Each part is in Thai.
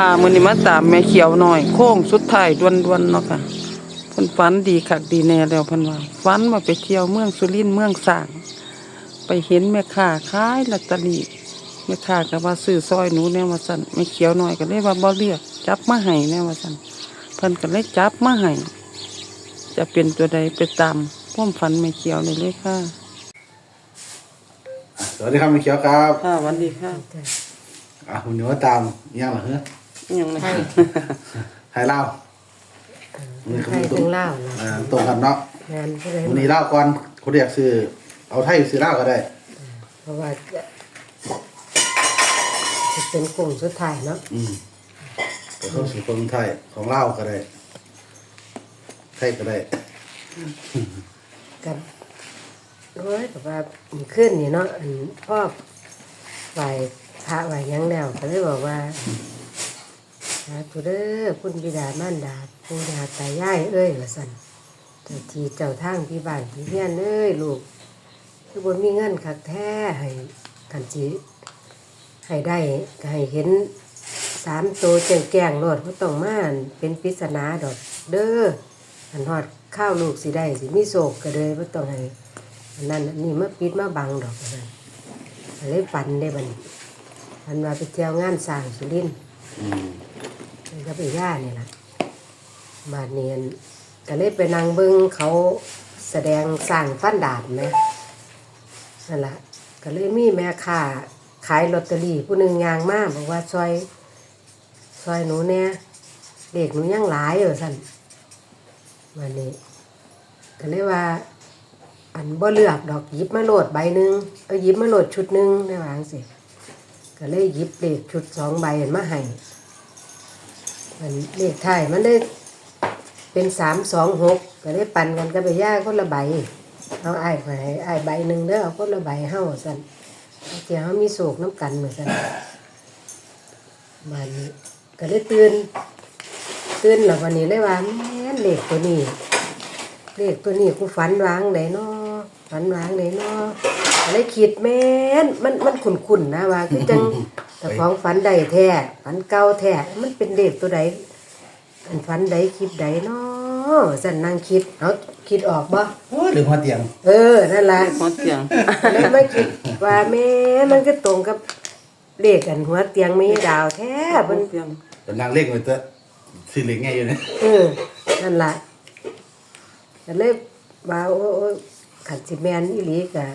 ค่ะมื้อนี้มาตามแม่เขียวหน่อย โค้งสุดท้ายด่วนๆเนาะค่ะเพิ่นฝันดีคักดีแน่แล้วเพิ่นว่าฝันว่าไปเที่ยวเมืองสุรินทร์เมืองสร้าง ไปเห็นแม่ค้าขายลอตเตอรี่แม่ค้าก็ว่าซื้อซอยหนูแน่ว่าซั่นแม่เขียวหน่อยก็เลยว่าบ่เลือกจับมาให้แน่ว่าซั่นเพิ่นก็เลยจับมาให้จะเป็นตัวใดไปตามความฝันแม่เขียวเลยเลยค่ะสวัสดีครับพี่เขียวครับค่ะสวัสดีค่ะอะคุณหนูว่าตามอิหยังเหรอเฮ้ย ยังไงไทยเล่าไทยถึงเล่าวนะอ่าตรงกันเนาะงานก็เลยวันนี้เล่าก่อนคนเรียกซื้อเอาไทยซื้อเล่าก็ได้ เพราะว่าจะจะเป็นกลุ่มสุดท้ายเนาะอืมแต่เขาซื้อคนไทยของเล่าก็ได้ ไทยก็ได้ กันโอ้ยแบบว่ามันขึ้นนี่เนาะอันพ่อไหวพระไหวหยังแล้วก็เลยบอกว่า สาธุเด้อคุณบิดามารดาปู่ย่าตายายเอ้ยว่าสั่นเจ้าทีเจ้าทางพี่บ้านพี่เฮียนเอ้ยลูก คือบ่มีเงินคักแท้ให้กันสิให้ได้ก็ให้เห็นสามตัวแจงแกงโลดบ่ต้องมานเป็นปริศนาดอกเด้ออันฮอดข้าวลูกสิได้สิมีโศกก็เลยบ่ต้องให้อันนั้นอันนี้มาปิดมาบังดอกนั่นเลยฝันได้บัดนี้ฝันว่าไปเที่ยวงานสร้างสุรินทร์ ก็ไปย่าเนี่ล่ะบาดเนียนก็เลยไปนั่งเบิ่งเขาแสดงสร้างฟันดาบไหมนั่นละก็เลยมีแม่ค้าขายลอตเตอรี่ผู้หนึ่งยางมากบอกว่าซอยซอยหนูเนี่ยเด็กหนูยังหลายอยู่สั่นวันนี้ก็เลยว่า อันบ่เลือกดอกยิบมาโหลดใบหนึ่งเอายิบมาโหลดชุดหนึ่งได้วางสิก็เลยยิบเลขชุดสองใบมาให้ มันเลขไทายมันได้เป็นสามสองหกก็เลยปั่นกันก็ไปย่าคนละใบเอาไอ้ไปไอ้ใบหนึ่งเด้อเอาคนละใบเฮาสั่นเจ้าเฮามีโศกน้ำกันเหมือนกันวันนี้ก็เลยตื่นตื่นแล้ววันนี้เลยว่าแม่นเลขตัวนี้เลขตัวนี้กูฝันวางไหนเนาะฝันวางไหนเนาะก็เลยคิดแม่นมันมันขุ่นๆนะว่าคือจัง แต่ของฝันใดแท้ฝันเก่าแท้มันเป็นเลขตัวใดอันฝันใดคิดใดเนาะสั่นนั่งคิดเอาคิดออกบ่โอ้ยลืมหัวเตียง เออนั่นแหละหัวเตียงแล้วไม่คิดว่าแม่มันก็ตรงกับเลขกันหัวเตียงมีดาวแท้หัมันวเตียงเป็นนางเล็กเลยเตอะซื้อเล็กไงอยู่เนี่ยเออนั่นแหละก็เลยว่าโอ้โอ้ขันสิแมนอีหลีกะ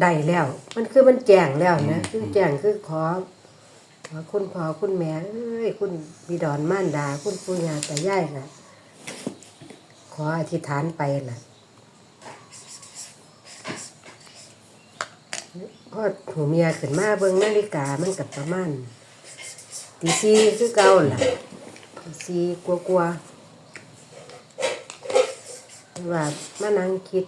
ได้แล้ว มันคือมันแจ้งแล้วนะคือแจ้งคือขอขอคุณพ่อคุณแม่เอ้ยคุณบิดอนม่านดา คุณปู่ย่าตายายน่ะ ขออธิษฐานไปน่ะพอหูเมียขึ้นมาเบิ่งนาฬิกามันกับประมาณตีสี่คือเก่าล่ะตีสี่กลัวกลัวๆ ว่ามานั่งคิด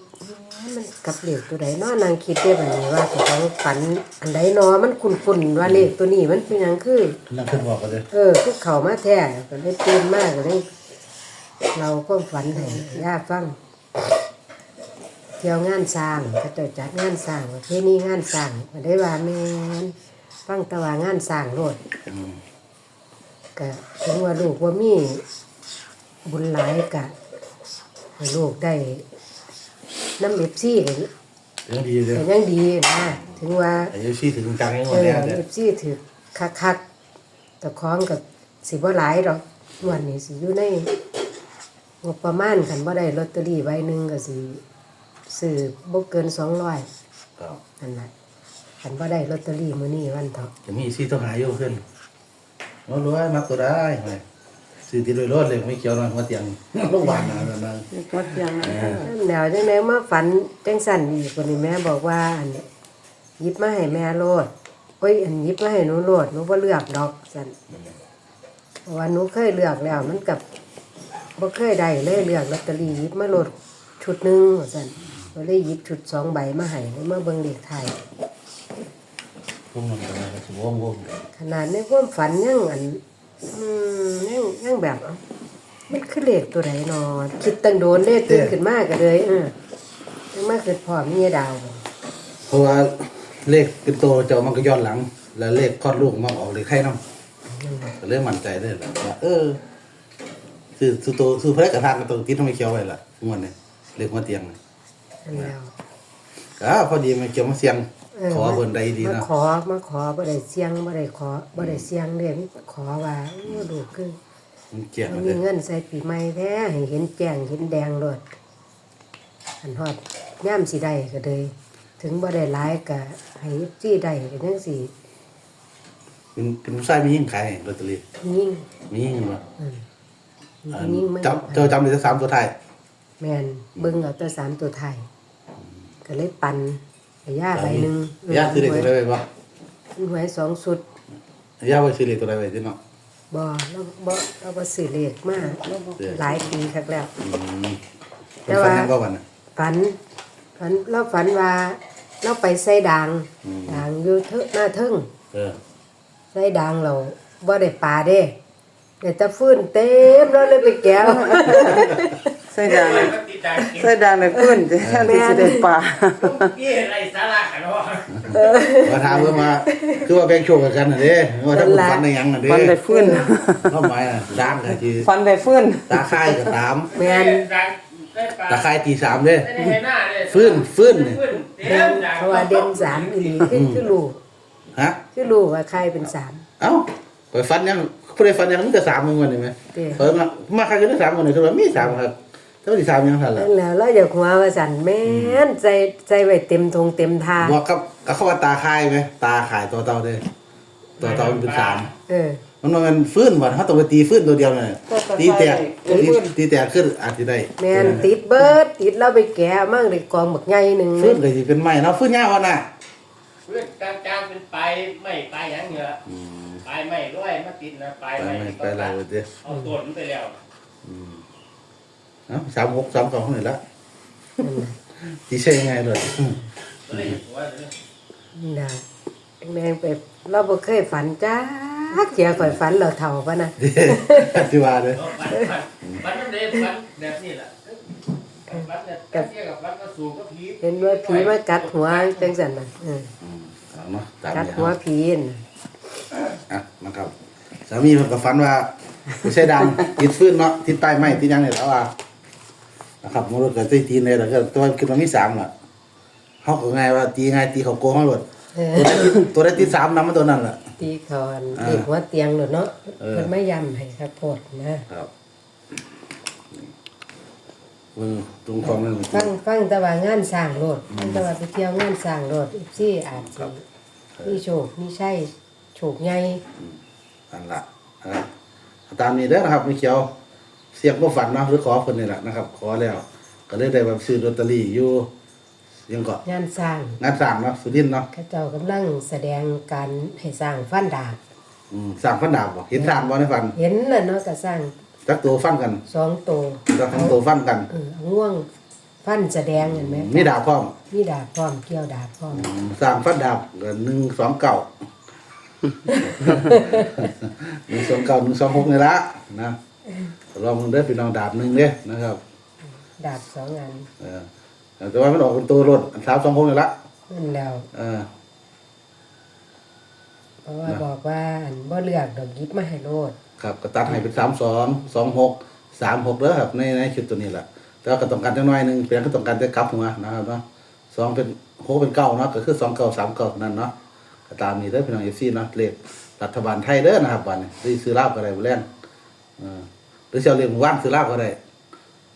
มันกับเลขตัวใดเนาะนั่งคิดได้แบบนี้ว่าแต่ของฝันอันใดเนาะมันคุ้นๆว่าเลขตัวนี้มันเป็นหยังคือ นั่งขึ้นบอกกันเลยเออคือเขามาแท้ก็เลยตื่นมากก็เลยเราก็ฝันให้ย่าฟังเที่ยวงานสร้างก็จะจัดงานสร้างประเพณีงานสร้างก็ได้ว่าแม่นฟังแตะว่างานสร้างโลดอืมก็ถึงว่าลูกว่ามีบุญหลายกะ ให้ลูกได้น้ำเล็บซี่ก็เรื่องดีเลยก็ยังดีนะถึงว่าอายุซี่ถึงกลางให้หมเอดอแล้วเนี่ยเล็บซี่ถือคักคักๆแต่คล้องกับสิบ่หลายดอกงวันนี้สิอยู่ในงบประมาณคันบ่ได้ลอตเตอรี่ใบหนึ่งก็สิซื้อบ่เกินสองร้อยครับนั่นแหละคันบ่ได้ลอตเตอรี่มื้อนี้วันเถาะจะมีซี่ต้องหาอยู่ขึ้นว่ารู้ว่ามักตัวได้ไหม ซื้อติดโดยรถเลยไม่เกี่ยวนะหัวเตียงโรงพยาบาลนะนั่นนะหัวเตียงแนวจังได๋มาฝันจังสั่นอีกคนนี้แม่บอกว่าอันหยิบมาให้แม่โลดโอ้ยอันหยิบมาให้หนูโลดหนูบ่เลือกดอกสั่นเพราะว่าหนูเคยเลือกแล้ว มันกับบ่เคยได้เลยเลือกลอตเตอรี่หยิบมาโลดชุดหนึงว่าซั่นก็เลยหยิบชุดสองใบมาให้แล้วมาเบิ่งเลขไทย พวกมันก็สมองวงขนาดในความฝันยังอัน อืมยังยังแบบเอ้ามันคือเลขตัวไหนนอคิดตั้งโดนเลยตื่นขึ้นมาก็เลยเออยังมาคือพ่อเมียดาวเพราะว่าเลขเป็นตัวเจ้ามันก็ย้อนหลัง แล้วเลขคลอดลูกมันออกเลขไข่น้ำนั่นแหละก็เริ่มมั่นใจได้แล้วว่าเออคือคือตัวคือพระกระทางกับตัวติดทำไมเขียวไว้ล่ะงวดนี้เรียกมาเตียงน่ะนั่นแล้วก็พอดีมันเกี่ยวมาเสียงเออ ขอเพิ่นใดดีมานะขอมาขอบ่ได้เสียงบ่ได้ขอบ่ได้เสียงเด้มีขอว่าโอ้ลูกคือมันเกี่ยงมักันนมีเลยเงินใส่ปีใหม่แท้ให้เห็นแจ้งเห็นแดงโลดอันฮอดย่ามสิได้ก็เลย ถึงบ่ได้หลายก็ให้จี้ได้ก็จังสิเป็นเป็นผู้ชายมียิ่งขายลอตเตอรี่ยิ่งมียิ่งบ่อืมอันยิ่งมันจำเจ้าจำได้สักสามตัวไทายแม่นเบิ่งเอาแต่สามตัวไทยก็เลยปันให้ ย่าใบหนึงย่าซื้อเลขตัวใดไว้บ่หวยสองสุดย่าไว้ซื้อเลขตัวใดไว้ที่เนาะบ่เราบ่เราบ่ซื้อเลขมาหลายปีคักแล้วอืมแต่เป็นฝันว่ายังก็วันน่ะฝันฝันเราฝันว่าเราไปใส่ด่างอืมด่างอยู่เทอะหน้าเทึ่งเออใส่ด่างเราบ่ได้ปลาเด้แต่ตะฟื้นเต็มเราเลยไปแก้วใส่ด่าง ใส่ด่างในพื้นจะแค่ที่สิได้ปลาพี่อะไรสาระกันวะมาถามเพิ่นมาคือว่าแบ่งโชคกันน่ะเด้ว่าถ้าคุณฝันได้หยังน่ะเด้ฟันได้ฟื้นเป้าหมายน่ะด่างก็สิฟันได้ฟื้นตาค่ายก็ตามแม่นได้ปลาตาค่ายตีสามเด้ได้ในหน้าเลยฟื้นฟื้นนี่ฟื้นเต็เด่มนด่างเพราะว่าเด่นสามอีหลีคือคือรู้ฮะคือรู้ว่าใครเป็นสามเอ้าไปฝันยังผู้ใดฝันยังมีแต่สามมื้อนี่แหมเด้เพิ่นมามาคักอยู่ในสามมื้อนี่คือว่ามีสามครับ แต่ว่าสิสามยังทันล่ะนั่นแล้วเราอยากหัวว่าสั่นแม่นใจใจไว้เต็มทงเต็มทาบอกกับกับเขาว่าตาค่ายไหมตาขายตัวเต่าเด้ตัวเต่ามันเป็นสามเออมันว่ามันฟื้นบ่เขาต้องไปตีฟื้นตัวเดียวน่ะตีแตกตีตีแตกขึ้นอาจสิได้แม่นติดเบิดติดเราไปแก้มั่งได้กองบักใหญ่หนึงฟื้นก็สิเป็นไม้เนาะฟื้นยาวน่ะฟื้นกลางกลางๆเป็นปลายไม่ปลายหยังเหงื่ออืมปลายไม่ร้อยมาติดนะปลายไปไม่ไม่ไปก็แล้ตัวดเด้อเอาต้นไปแล้วอืม เอ้าสามหกสามสองนี่ละนั่นน่ะสิใช่ยังไงเลยอืมก็เลยหัวเลยน่ะแม่งไปเราบ่เคยฝันจ้าเจียข่อยฝันเราเฒ่าปะนะเด้อที่ว่าเด้อเอาฟันฟันฟันน้ำเด็ฟันแบบนี้แหละฟันเนี่ยกับเทียกับฟันก็สูงก็ผีเห็นว่าผีมากัดหัวจังซั่นน่ะเอออืมเอาเนาะตามกัดนี้หัวเอาผีน่ะอะนะครับสามีเพิ่นก็ฝันว่าผู้ชายดำติดฟื้นเนาะติดป้ายไม้ติดหยังนี่แล้วว่า นะครับมรดกก็ตีตีนเลยแล้วก็ตัวคิดว่ามีสามล่ะเฮาก็ง่ายว่าตีง่ายตีเขาโกงเฮาโลดเออตัวได้ติดสามนำมาตัวนั้นล่ะ ตีคอนอ่าตีหัวเตียงโลดเนาะเออ เพิ่นไม่ย้ำให้ครับโพดนะครับมึงตรงของนั่นฟังฟังแต่ว่างานสร้างโลดฟังแต่ว่าไปเที่ยวงานสร้างโลดอีกซี่อาจสิมีโชคมีชัยโชคใหญ่ อันละนะครับตามนี้เด้อนะครับมีเขียว เสียงบ่ฝันเนาะหรือขอเพิ่นนี่แหละนะครับ ขอแล้ว ก็เลยได้แบบซื้อลอตเตอรี่อยู่ยังก็งานสร้างงานสร้างเนาะสุรินทร์เนาะเขาเจ้ากำลังแสดงการให้สร้างฟันดาบอืมสร้างฟันดาบบ่เห็นสร้างบ่ในฝันเห็นน่ะเนาะก็สร้างจักตัวฟันกันสองตัวจักทั้งตัวฟันกันเออเอาง่วงฟันแสดงเห็นไหมมีดาบพร้อมมีดาบพร้อมเกี่ยวดาบพร้อมอืมสร้างฟันดาบก็1 2 9 1 2 9 1 2 6นี่ละนะ ลองมึงเด้อพี่น้องดาบหนึงเด้อนะครับดาบสองอันเออแต่ว่ามันออกเป็นตัวรถสามสองหกนี่ละนั่นแล้วเออเพราะว่าบอกว่าอันบ่เลือกดอกหยิบมาให้โลดครับก็ตัดให้เป็นสามสองสองหกสามหกเด้อครับในในชุดตัวนี้แหละแต่ว่าก็ต้องการจังน้อยหนึงเพียงก็ต้องการจะกลับหัวนะครับเนาะสองเป็นหกเป็นเก้าเนาะก็คือสองเก้าสามเก้านั่นเนาะก็ตามนี้เด้อพี่น้องเอฟซีเนาะเลขรัฐบาลไทยเด้อนะครับวันนี้หรือซื้อลาบก็ได้บ่แล่นเออ หรือสิเชียวเลขหมู่บ้านซื้อลาบก็ได้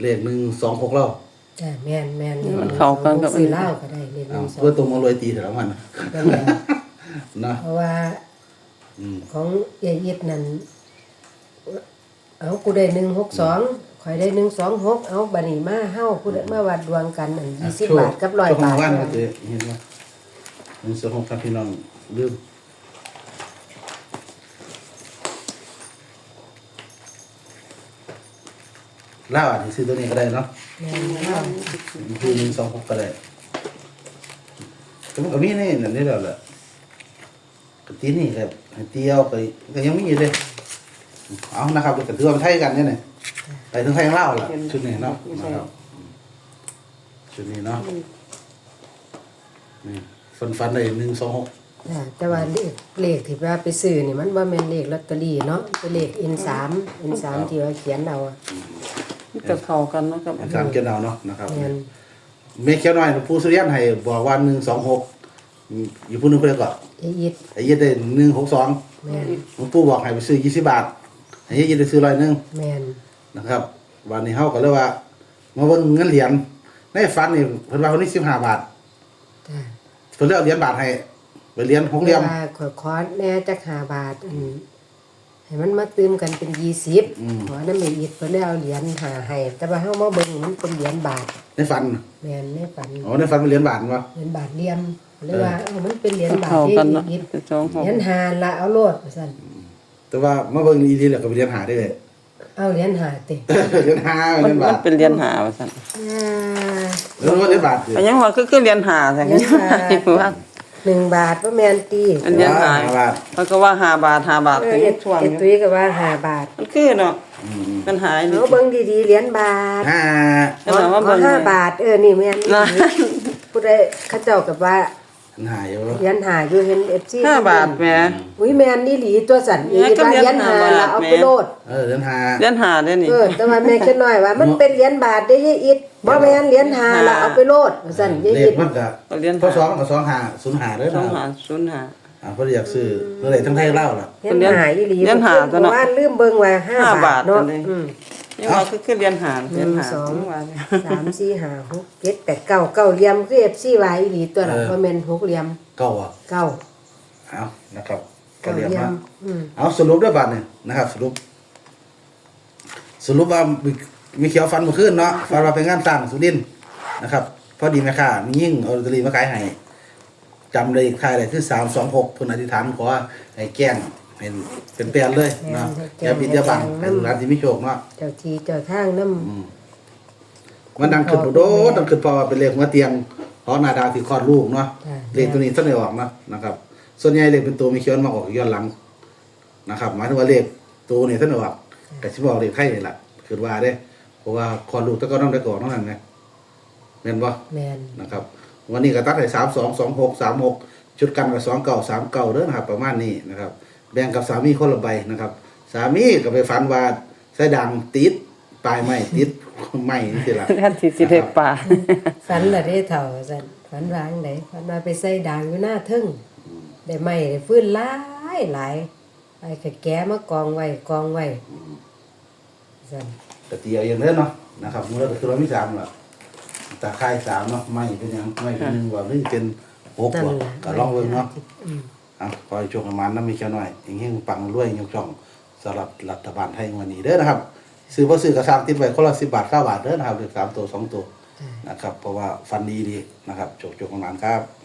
เลขหนึ่งสองหกเราจ้ะแม่นแม่นมันเข้ากันกับ ซื้อเหล้าก็ได้เล่นเอาสองเพื่อตัวมารวยตีแต่ละวันนั่นแหละเนาะเพราะว่าอืมของเอยิดนั่นเอากูได้หนึ่งหกสองข่อยได้หนึ่งสองหกเอาบัดนี้มาเฮ้ากูได้มาวัดดวงกันนั่นยี่สิบบาทกับร้อยช่วงบาทว่านก็จะเห็นว่าหนึ่งสองหกครับพี่น้องลืม ล่าอันนี้ซื้อตัวนี้ก็ได้เนาะแม่นเหล้าคือหนึ่งสองหกก็ได้แต่มันก็มีนี่นั่นนี่แล้วแหละกตีนี่ครับให้เตียวไปก็ยังมีอยู่เลยเอานะครับก็ถือว่ามันไทยกันเนี่ยนี่ไปถึงไทยเล่าวล่ะชุดนี้เนาะนะครับชุดนี้เนาะนี่ฟันฟันได้หนึ่งสองหกจ้ะแต่ว่าเลขเลขที่ว่าไปซื้อนี่มันบ่แม่นเลขลอตเตอรี่เนาะเป็นเลข N3 N3 ที่ว่าเขียนเอาอะมั นจะเข้ากันเนาะครับสามเกียนเอาเนาะนะครับแม่นเมฆเขียวน้อยผู้สุริยันให้บอกว่าหนึ่งสองหกอยู่ผู้หนึงเพื่อนก็ไอ้ยิดไอ้ยี่ได้หนึ่งหกสองแม่นหลวงปู่บอกให้ไปซื้อยี่สิบบาทไอ้ยี่ได้ซื้อร้อยหนึ่งแม่นนะครับ วันนี้เขาก็เลยว่า มาเบิ่งเงินเหรียญในฝันนี่เพิ่นว่าคนนี้สิบห้าบาทจ้ะเพิ่นเลือกเหรียญบาทให้ไปเหรียญหกเหลี่ยมว่าขอขอแหน่จัก5บาทอัน ให้มันมาตืมกันเป็นอืม20ขอน้ำไอ้ยิดเพิ่นเลยเอาเหรียญหาให้แต่ว่าเฮามาเบิ่งมันเป็นเหรียญบาทในฝันแม่นในฝันอ๋อในฝันเป็นเหรียญบาทวะเหรียญบาทเหลี่ยมหรือว่าเอ้ามันเป็นเหรียญบาทเข้าที่กันเนาะยิดเป็นสองหเหกรียญหาละเอาโลดว่าซั่นแต่ว่ามาเบิ่งอีทีแล้วก็เป็นเหรียญหาได้เลยเอาเหรียญหาติเหรียญหามัเหรีนยญมับานทเป็นเหรียญหาว่าซั่นอ่าแล้วมันเหรียญบาทสิอันยังว่าคือคือเหรียญหาแต่เหรียญหาว่า หนึ่งบาทว่าแมนตีอันเหรียญหาบาทมันก็ว่าห้าบาทห้าบาทเอถึองเอ็ดช่วงเอ็ดอยู่ตุ้ยก็ว่าห้าบาทมันคือเนาะอืมมันหายนี่เอาเบิ้งดีๆเหรียญบาทห้าก็ถามว่าขอเบิ่งห้าบาทเออนี่แม่นนะผู้ใดเขาเจ้ากับว่า มันหายอยู่เหรียญหาอยู่เห็นเอฟซีห้าบาทแหม อุ้ยแมนนี่หลีตัวสั่นเนี่อียก็ว่าเหรีเหรียยญญห้าหาบาทแล้วเอาแหมไปโลดเออเหรียญหาเหรียญหาได้นี่ เออแต่ว่าแม่แค่น้อยว่า มันเป็นเหรียญบาทได้ยายอิดบ่แม่นเหรียญหาแล้วเอาไปโลดว่าสั่นยายเลอิขดมันก็เหรียญพอสองกับสองหาศูนย์หาเด้อสองนะหาศูนย์หา อ่าเพราะอยากซื้อเมื่อไหร่ทั้งไทยเล่าล่ะเหรียญหาอีหลีเหรียญหาตัวเนาะว่าลืมเบิ่งว่าห้าห้าบาบาททเนาะตัวนี้ อืม ยังว่าคือคือเหรียญหาเหรียญหาหนึ่งสองว่าเนี่ยสามสี่ห้าหกเจ็ดแปดเก้าเก้าเหลี่ยมคือเอฟซีวายอีหลีตัวละว่าแม่นหกเหลี่ยมเก้าอะเก้าเอานะครับก็เก้าเหเรียกลี่ยว่ามอืมเอาสรุปด้วยบัตรเนี่ยนะครับ สรุป สรุปว่ามีมีเขียวฟันเมาขึ้นเนาะฟันว่าเป็นงานสร้างสุดินทร์นะครับ พอดีแม่ค้ามียิ่งเอาลอตเตอรี่มาขายให้จำเลยอีกท้ายเลยคือสามสองหกเพิ่นอธิษฐานขอให้แกล้ง ให้เป็นแปลนเลยเนาะอย่าปิดอย่าบังให้ลูกหลานที่มีโชคเนาะเจ้าทีเจ้าทางน้อืมมันดังขึ้นโดดดังขึ้นเพอเป็นเลขหัวเตียงเพราะนาดาวที่คลอดลูกเนาะำจ้ะเลขตัวนี้ท่านได้ออกเนาะนะครับ ส่วนใหญ่เลขเป็นตัวมีเขียนมาออกย้อนหลังนะครับหมายถึงว่าเลขตัวนี้ท่านได้ออกแต่ที่บอกเลขไทยนี่แหละคือว่าเด้ เพราะว่าคลอดลูกต้องก็ต้องได้ก่อนเท่านั้นไงแม่นบ่แมนนะครับวันนี้ก็ตัดให้สามสองสองหกสามหกชุดกันกับสองเก่าสามเก่าเด้อนะครับ ประมาณนี้นะครับ แบ่งกับสามีคนละใบนะครับ สามีก็ไปฝันว่าใส่ดังติดปลายไม้ติดไม้นี่สิล่ะ ท่านสิสิได้ป่า ฝันละได้เท่าสันฝันวางไหนฝันว่าไปใส่ด่างอยู่หน้าทึ่งได้ไหมได้ฟื้นหลายหลายไปขะแก้มากองไว้กองไว้สันกตีเอาอย่างเด้อเนาะนะครับมูลก็คือเรามีสามละตาค่ายสามเนาะไม้เป็นหยังไม้เป็นหนึ่งว่าหรือเป็นหกนั่นว่าแหละก็ลองเบิ่งเนาะ อืม อะคอยโชคประมาณน้ำมีแค่น้อยเฮงๆปังรวยยกช่องสำหรับรัฐบาลไทยวันนี้เด้อนะครับ ซื้อพอซื้อกระซางติดไว้คนละสิบบาทเก้าบาทเด้อนะครับเลือสามตัวสองตัวนะครับ เพราะว่าฟันดีดีนะครับโชคโชคประมาณครับ